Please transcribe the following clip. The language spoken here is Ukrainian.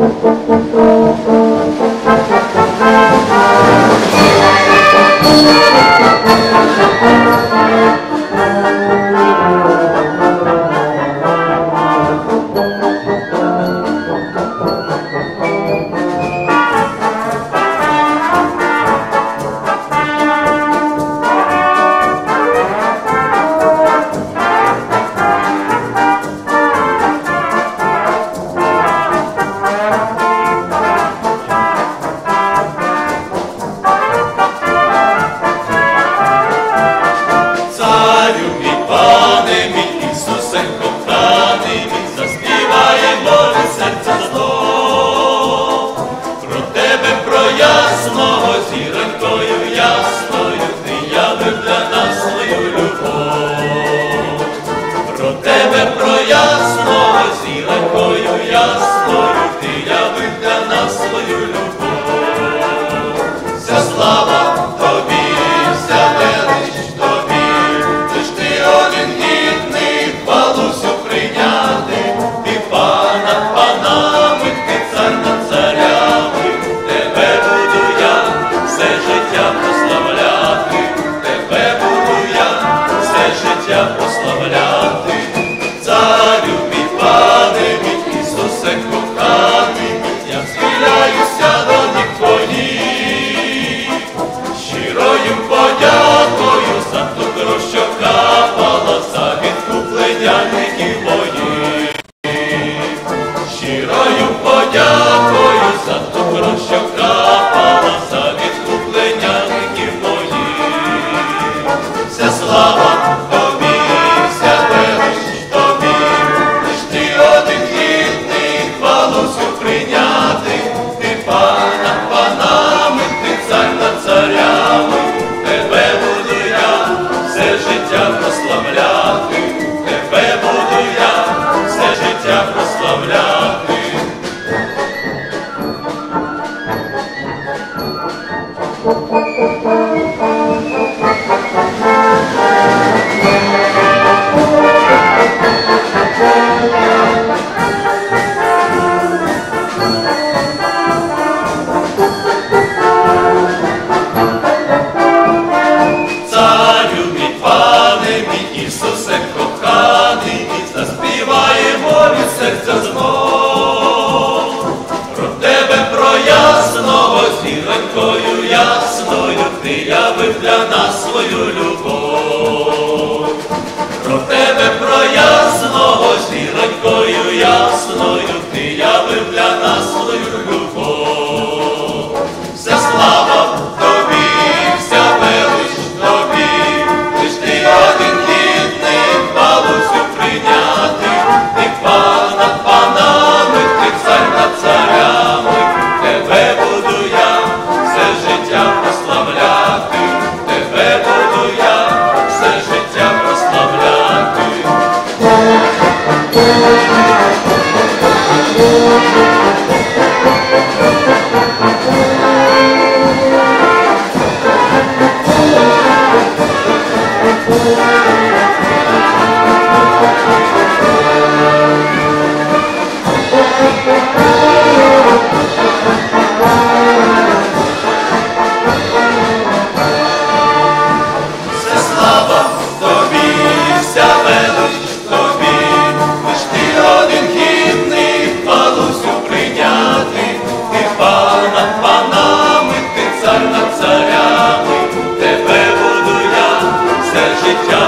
Thank. прославляти, царю мій пане, мій Ісусе коханий, я схиляюся до ніг твоїх, щирою подякою за ту що капала, за відкуплення віків моїх, щирою подякою за ту що капала, за відкуплення віків моїх, вся слава. Yes. it.